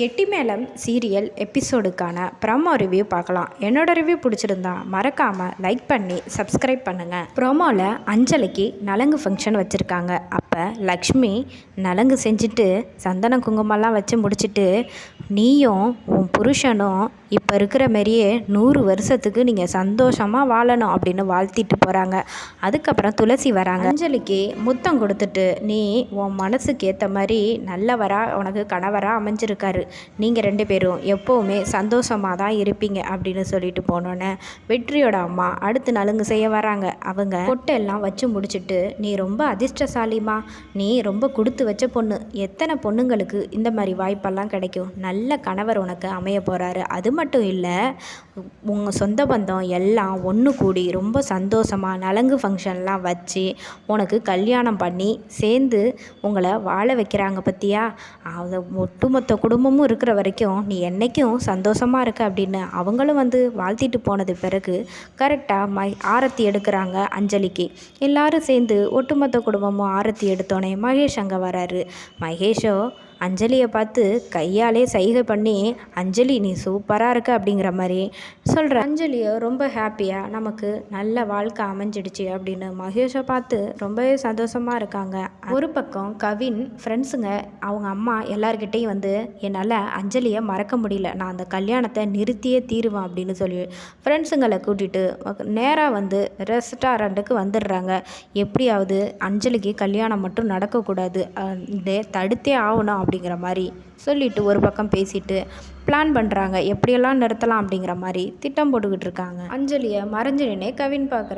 கெட்டி மேளம் serial எபிசோடுக்கான promo review பார்க்கலாம். என்னோட ரிவ்யூ பிடிச்சிருந்தா மறக்காமல் லைக் பண்ணி சப்ஸ்கிரைப் பண்ணுங்கள் ப்ரோமோவில் அஞ்சலிக்கு நலங்கு ஃபங்க்ஷன் வச்சுருக்காங்க. அப்போ லக்ஷ்மி நலங்கு செஞ்சுட்டு சந்தன குங்குமம்லாம் வச்சு முடிச்சுட்டு நீயும் உன் புருஷனும் இப்போ இருக்கிற மாரியே நூறு வருஷத்துக்கு நீங்கள் சந்தோஷமாக வாழணும் அப்படின்னு வாழ்த்திட்டு போகிறாங்க அதுக்கப்புறம் துளசி வராங்க. அஞ்சலிக்கு முத்தம் கொடுத்துட்டு நீ உன் மனசுக்கு ஏற்ற மாதிரி நல்லவராக உனக்கு கணவராக அமைஞ்சிருக்காரு. நீங்கள் ரெண்டு பேரும் எப்போவுமே சந்தோஷமாக தான் இருப்பீங்க அப்படின்னு சொல்லிட்டு போனோன்னே வெற்றியோட அம்மா அடுத்து நலுங்கு செய்ய வராங்க. அவங்க பொட்டெல்லாம் வச்சு முடிச்சுட்டு நீ ரொம்ப அதிர்ஷ்டசாலிமா நீ ரொம்ப கொடுத்து வச்ச பொண்ணு. எத்தனை பொண்ணுங்களுக்கு இந்த மாதிரி வாய்ப்பெல்லாம் கிடைக்கும்? நல்ல கணவர் உனக்கு அமைய போகிறாரு அது மட்டும் இல்லை உங்கள் சொந்த பந்தம் எல்லாம் ஒன்று கூடி ரொம்ப சந்தோஷமாக நலங்கு ஃபங்க்ஷன்லாம் வச்சு உனக்கு கல்யாணம் பண்ணி சேர்ந்து உங்களை வாழ வைக்கிறாங்க பற்றியா அதை ஒட்டுமொத்த குடும்பம் குடும்பமும் இருக்கிற வரைக்கும் நீ என்றைக்கும் சந்தோஷமாக இருக்க அப்படின்னு அவங்களும் வந்து வாழ்த்திட்டு போனது பிறகு கரெக்டாக மை ஆரத்தி எடுக்கிறாங்க அஞ்சலிக்கு. எல்லாரும் சேர்ந்து ஒட்டுமொத்த குடும்பமும் ஆரத்தி எடுத்தோடனே மகேஷ் அங்கே வராரு. மகேஷோ அஞ்சலியை பார்த்து கையாலே சைகை பண்ணி அஞ்சலி நீ சூப்பராக இருக்க அப்படிங்கிற மாதிரி சொல்கிற அஞ்சலியை ரொம்ப ஹாப்பியாக நமக்கு நல்ல வாழ்க்கை அமைஞ்சிடுச்சு அப்படின்னு மகேஷை பார்த்து ரொம்பவே சந்தோஷமாக இருக்காங்க. ஒரு பக்கம் கவின் ஃப்ரெண்ட்ஸுங்க அவங்க அம்மா எல்லார்கிட்டேயும் வந்து என்னால் அஞ்சலியை மறக்க முடியல. நான் அந்த கல்யாணத்தை நிறுத்தியே தீருவேன் அப்படின்னு சொல்லி ஃப்ரெண்ட்ஸுங்களை கூட்டிகிட்டு நேராக வந்து ரெஸ்டாரண்ட்டுக்கு வந்துடுறாங்க. எப்படியாவது அஞ்சலிக்கு கல்யாணம் மட்டும் நடக்கக்கூடாது. இதை தடுத்தே ஆகணும் அப்படிங்கிற மாதிரி சொல்லிவிட்டு ஒரு பக்கம் பேசிட்டு பிளான் பண்ணுறாங்க எப்படியெல்லாம் நிறுத்தலாம் அப்படிங்கிற மாதிரி திட்டம் போட்டுக்கிட்டு இருக்காங்க. அஞ்சலியை மறைஞ்சு கவின் பார்க்குற